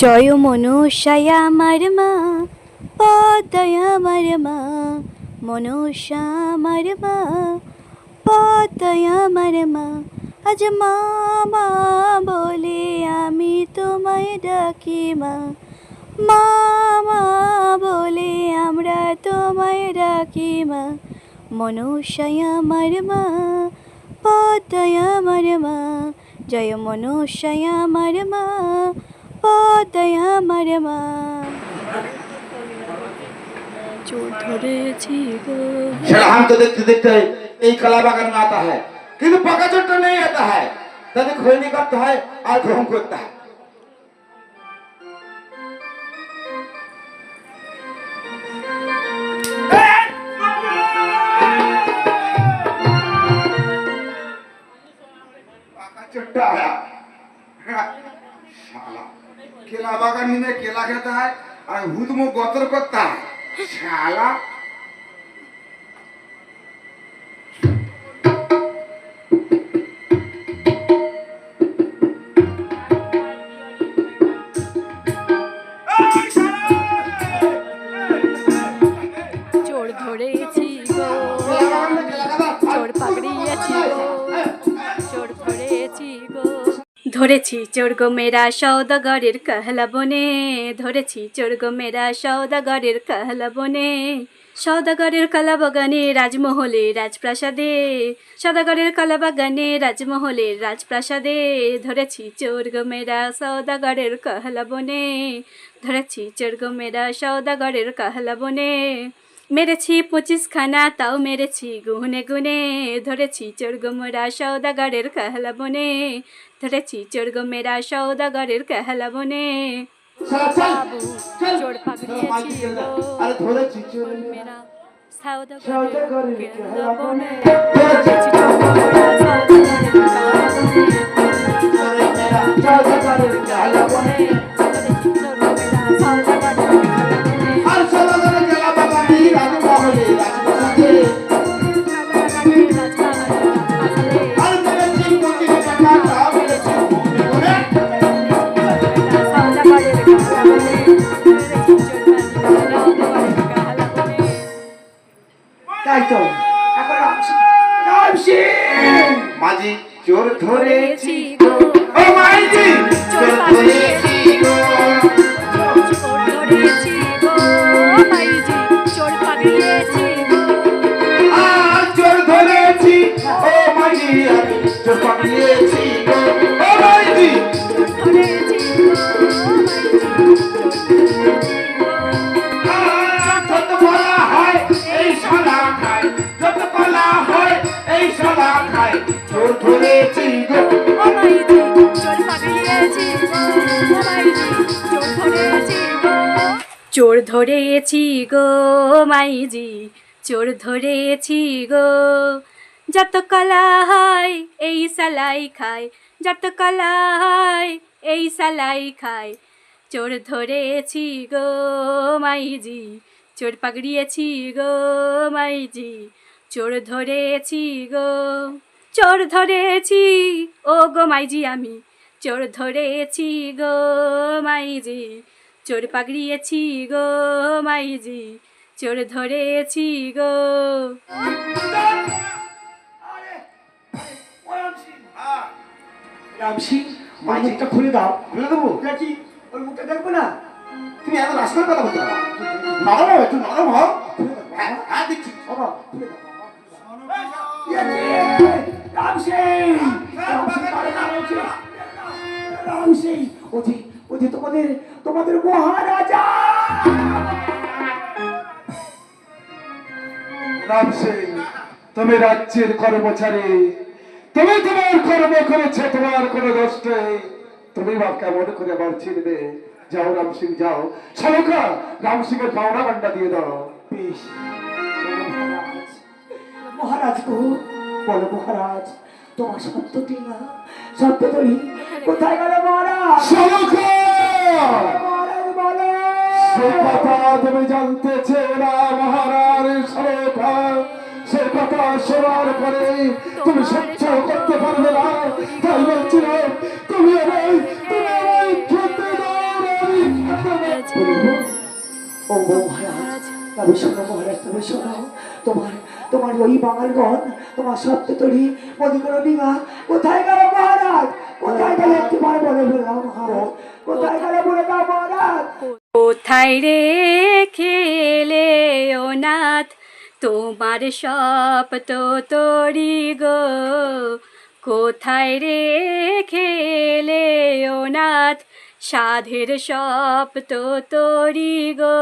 জয় মনসায় আমার মা পদ্ময় আমার মা মনসা আমার মা মা আজ মা মা বলে আমি তোমায় ডাকি মা। মা বলে আমরা তোমায় ডাকি মা। মনসায় আমার মা পদ্ময় আমার মা জয় মনসায় আমার পদ্ময় আমার মা চোর ধরেছি গো সেটা हम तो देखते देखते এই कला बागान में आता है কিন্তু পাকা চোরটা नहीं आता है তাদের খৈনি করতে হয় আর গ্রহণ করতে হয় বাগান নিয়ে কেলা খেতে হয় আর হুদমো গতর করতে হয়। শালা। ধরেছি চোরগোমেরা সৌদাগরের কাহলা বনে, ধরেছি চোরগোমেরা সৌদাগরের কাহলা বনে। সদাগরের কালাবাগানে রাজমহলে রাজপ্রাসাদে সদাগরের কালাবাগানে রাজমহলে রাজপ্রাসাদে, ধরেছি চোর মেরা সৌদাগরের কাহলা বনে, ধরেছি চোর মেরা সৌদাগরের কাহলা বনে। মেরেছি পঁচিশখানা তাও মেরেছি গুনে গুনে। ধরেছি চোরগো মোরা সৌদাগরের কাহলা বনে। ধরেছি চোরগো মেরা সৌদাগরের কাহলা বনে। ধরেছি চোর পাগড়িয়েছিল মেরা সৌদাগরের কাহলা বনে। ধরেছি চোরগো সৌদাগরের কাহলা বনে। ये बातें ধরেছি গো মাইজি, চোর ধরেছি গো। যত কলা হয় এই সালাই খায় যত কলা হয় এই সালাই খায় চোর ধরেছি গো মাইজি, চোর পাগড়িয়েছি গো মাইজি, চোর ধরেছি গো। চোর ধরেছি, ও গো মাইজি আমি, চোর ধরেছি গো মাইজি। চোর পাগড়িয়েছি গো মাইজি চোর ধরেছি গো। রামসি ওর মুখটা খুলে দাও। খুলে দেবো? দেখি ওর মুখটা দেখব না? তুমি এত রাস্তার কথা বলতে নরম হও একটু নরম হও। হ্যাঁ বাবা খুলে দাও। রামসি রামসি রামসি। রামসি ওদি তোমাদের তোমাদের মহারাজা! রাম সিং তুমি রাজ্যের কর্মচারী। তুমি তোমার কর্ম করেছে তোমার কোনো দোষ নেই। তুমি বা কেমন করে আমার চিনবে? যাও রাম সিং যাও। সরকা রাম সিং এর পাওনা বান্ডা দিয়ে দাও। মহারাজ গো বলো মহারাজ তোমার সত্যটি না? সত্যটি কোথায় গেল মহারাজ? বলো সে কথা তুমি জানতে চেয়ে মহারাজ সরকা সে কথা শোনার পরে তুমি সহ্য করতে পারবে না। তাই বলছিলাম তুমি আমায় তুমি আমায় খেতে দাও রাম বলিব ও মহারাজ তবে শোনো মহারাজ তবে শোনো। তোমার তোমার ওই বাঙালগণ তোমার সত্য তরি মদিগুলো ডিঙা কোথায় গেল মহারাজ? কোথায় রেখে এলে ও নাথ? তোমার সপ তো তরি গো। কোথায় রে এলে ও নাথ? সাধের সপ তো তরি গো।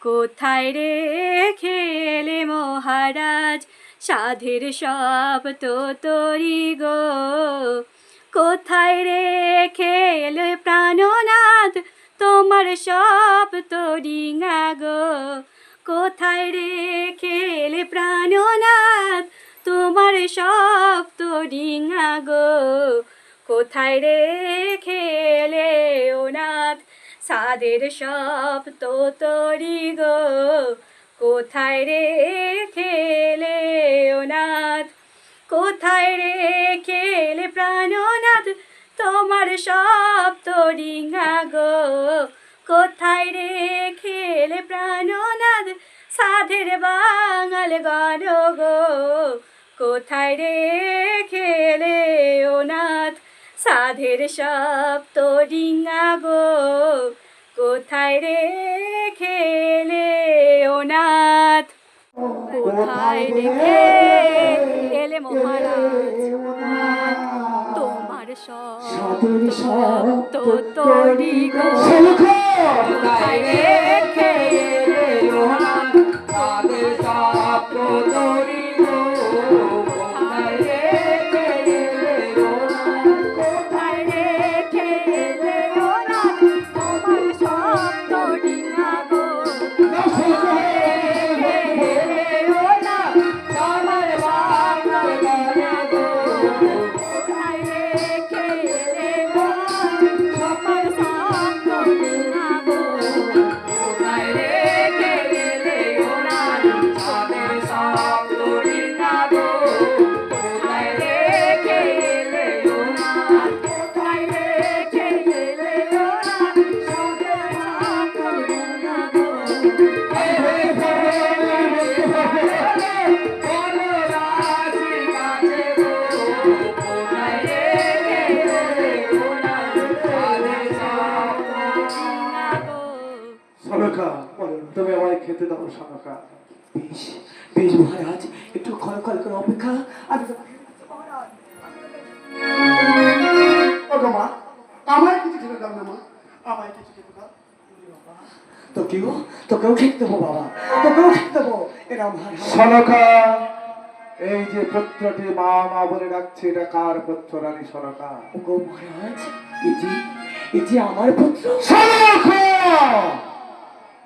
কোথায় রে খেলে মহারাজ? সাধের সপ তো তরি গো। কোথায় রেখে এলে প্রাণনাথ? তোমার সব তো ডিঙা গো কোথায় রেখে এলে প্রাণনাথ? তোমার সব তো ডিঙা গো কোথায় রেখে এলে ও নাথ? সাদের সব তো তরি গো। কোথায় রেখে এলে ও নাথ? কোথায় রে খেলে প্রাণনাথ? তোমার সব তরিঙা গো। কোথায় রে খেলে প্রাণনাথ? সাধের বাঙাল গণ গো। কোথায় রে খেলে ও নাথ? সাধের সব তরিঙা গো। কোথায় রে খেলে ও নাথ? কোথায় রে মহারাজ তোমার সব তরি গো। তুমি আমায় খেতে দাও শালুখা বেশ বেশ মহারাজ একটু খরখর করে অপেক্ষা। আমি তোকেও ঠিক দেবো বাবা। তোকেও ঠিক দেবো। এরা মহারাজ সনকা এই যে পুত্রটি মা মা বলে ডাকছে এটা কার পুত্র রানী সনকা? মহারাজ এটি এটি আমার পুত্র? সনকা!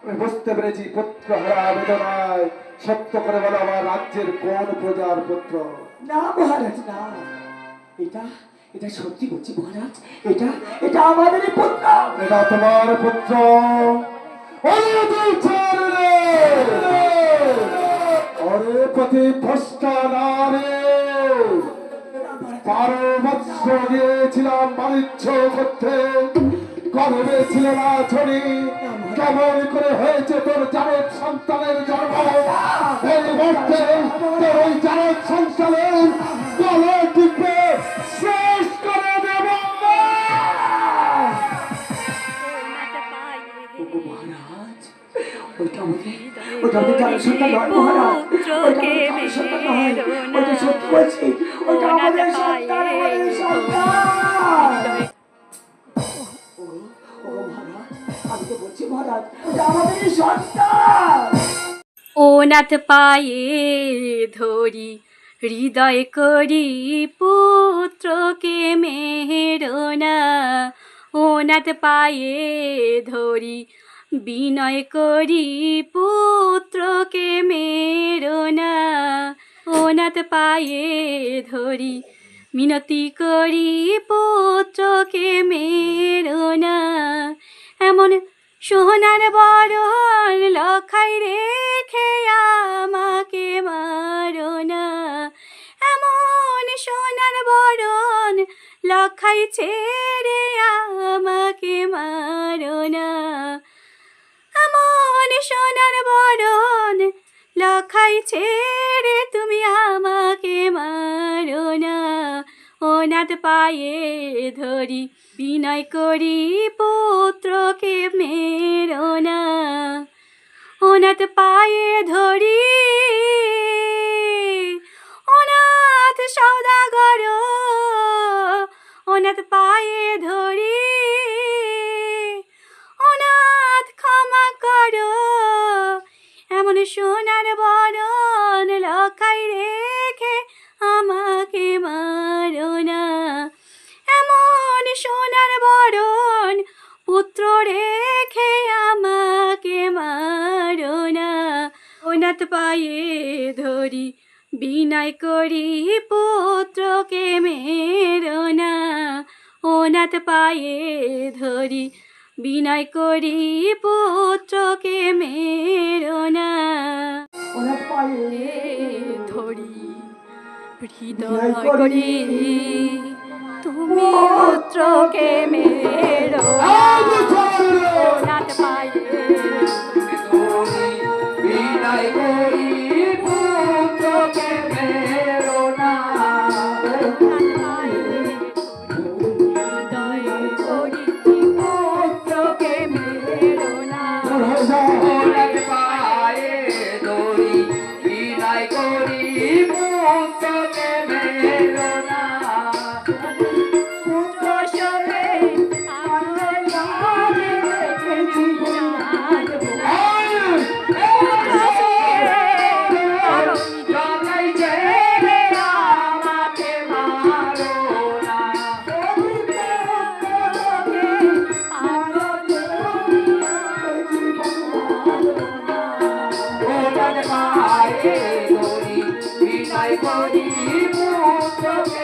আমি বুঝতে পেরেছি পুত্র হারা সত্য করে বলো আমার রাজ্যের কোন প্রজার পুত্র? না মহারাজ না। এটা এটা সত্যি বলছি মহারাজ। এটা এটা আমাদের পুত্র। এটা তোমার পুত্র। ওরে দুলছার রে! ওরে পতি ভ্রষ্টা নারে বারো বৎসর ছিল না ছড়ি কেমন করে হয়েছে তোর জারক সন্তানের জন্ম এই মুহূর্তে তোর ওই জারক সন্তানের ওইটা আমাদের জানার সন্তান নয় মহারাজ সন্তান নয় সত্যি বলছি ওইটা আমাদের সন্তান সন্তান আমি তো বলছি মহারাজ ওইটা আমাদের সন্তান ও নাথ পায়ে ধরি হৃদয় করি পুত্রকে মেহরোনা ও নাথ পায়ে ধরি বিনয় করি পুত্রকে মেরোনা ও নাথ পায়ে ধরি। মিনতি করি পুত্রকে মেরোনা, এমন সোনার বরণ লখাই রেখে আমাকে মারো না এমন সোনার বরণ লখাই ছেড়ে আমাকে মারো না সোনার বরণ লখাই ছেড়ে তুমি আমাকে মারো না। ওনাথ পায়ে ধরি, বিনয় করি, পুত্রকে মেরো না। ওনাথ পায়ে ধরি, অনাথ সৌদাগর। অনাথ পায়ে ধরি ক্ষমা করো। এমন সোনার বরণ লখাই রেখে আমাকে মারো না। এমন সোনার বরণ পুত্র রেখে আমাকে মারো না। ওনাথ পায়ে ধরি, বিনয় করি, পুত্রকে মেরো না। ওনাথ পায়ে ধরি বিনয় করি পুত্রকে মেরো না ধরি হৃদয় করি তুমি পুত্রকে মেরো করি পুত্রকে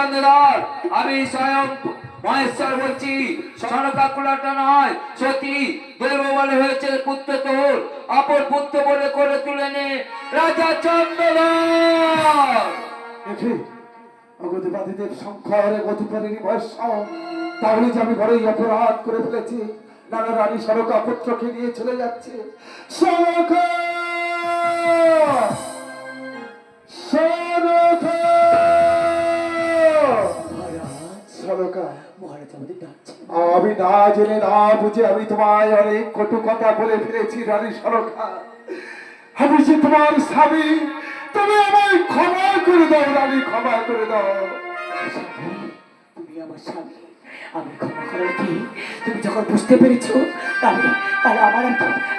চন্দ্রধর আমি স্বয়ং মহেশ্বর বলছি নয় দেব বলে হয়েছে পুত্র তোর, অপর পুত্র বলে করে তুলে নে, রাজা তাহলে যে আমি বড়ই অপরাধ করে ফেলেছি, নানা রানী সরকা পুত্রকে নিয়ে চলে যাচ্ছে। সরকা মহারাজ আমাদের ডাকছে আমি না জেনে না বুঝে আমি তোমায় অনেক কটু কথা বলে ফেলেছি রানী সরকা আমি যে তোমার স্বামী তুমি আমায় ক্ষমা করে দাও রানী ক্ষমা করে দাও। তুমি আমার স্বামী। আমি ক্ষমা করে কি? তুমি যখন বুঝতে পেরেছ তাহলে তাহলে আমার আর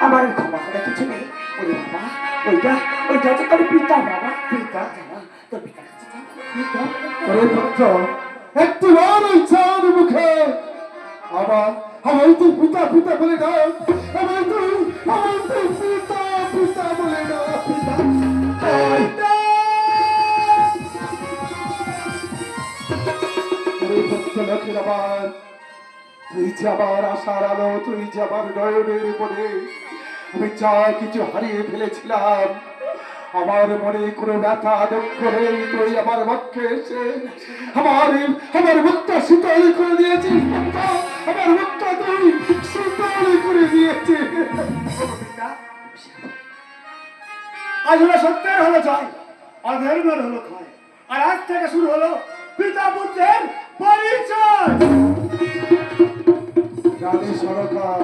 আমার আর ক্ষমা করার কিছু নেই। ওরে বাবা ওইটা ওইটা তো তোর পিতা বাবা। পিতা তোর পিতার কাছে পিতা পুত্র একটু বার ওই চাঁদ মুখে। আমার আমার তুই পিতা পিতা বলে দাও আমার তুই আমার তুই পিতা পিতা বলে বলে আমি যা কিছু হারিয়ে ফেলেছিলাম আমার মনে কোনো ব্যথা দুঃখ নেই তুই আমার পক্ষে এসে আমার আমার মুখটা শীতল করে মুখটা, আমার মুখটা তুই শীতল করে দিয়েছিস। আজ হলো সত্যের হলো হলো আর আজ থেকে শুরু হলো পিতা পুত্রের পরিচয়। জানি সরকার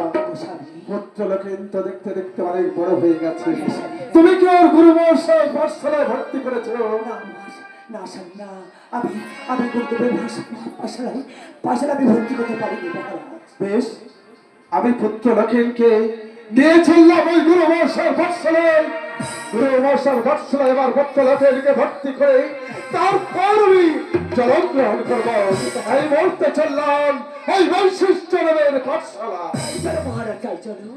পুত্র তো দেখতে দেখতে অনেক বড় হয়ে গেছে। তুমি কি ওর গুরু মহাশয় পাঠশালায় ভর্তি করেছ? না না আমি আমি গুরুদেবের আমি ভর্তি করতে পারিনি বেশ আমি পুত্র লক্ষণকে নিয়েছিলাম ওই গুরু মহাশয় পাঠশালায়। মশাই পাঠশালায় এবার পুত্র ভর্তি করে তারপর আমি জলম গ্রহণ করব চললাম ওই বৈশিষ্ট্য নামের পাঠশালা মহারাজ, চলো।